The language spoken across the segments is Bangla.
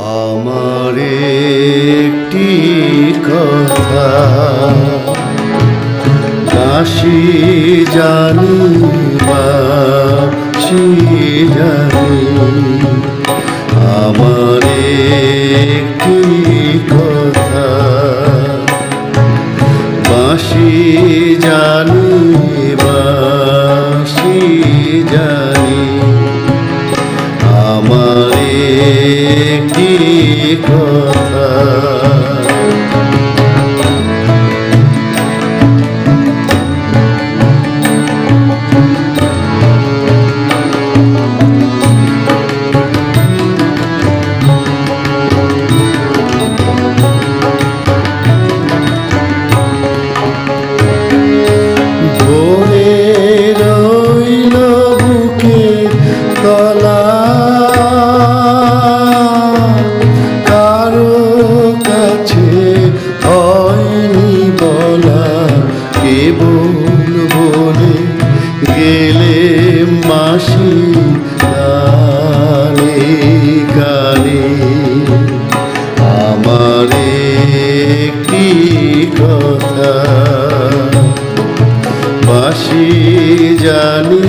আমার একটি কথা। কাশি জানি বাসি জানি আমার একটি কথা। বাসি জানি বাসি জানি কথা জানি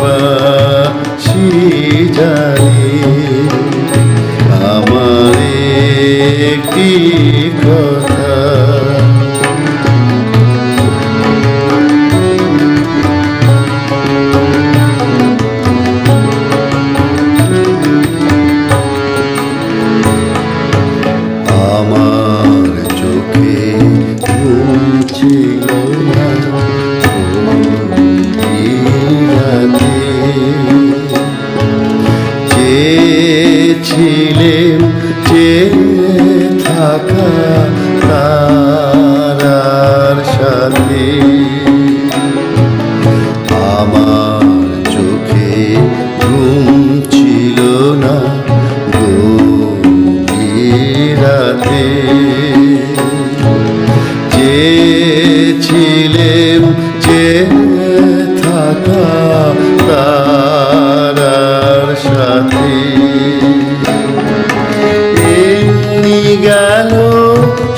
বাসি জানি। আমার একটি থাকা তারার সাথে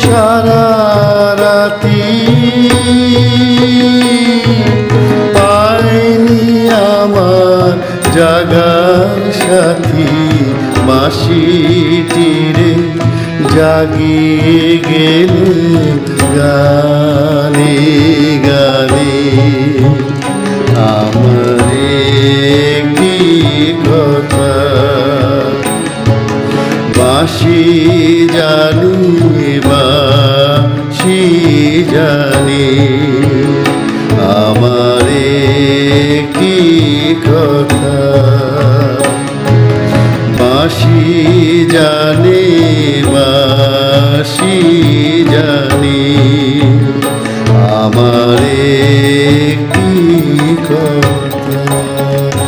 সারা রাতি পায়নি আমার জাগার সাথী মাসিটিরে জাগিয়ে গেলে গানে গানে। আমার বাসি জানি বাসি জানি আমার কি কথা। বাসি জানি বাসি জানি আমার কি কথা।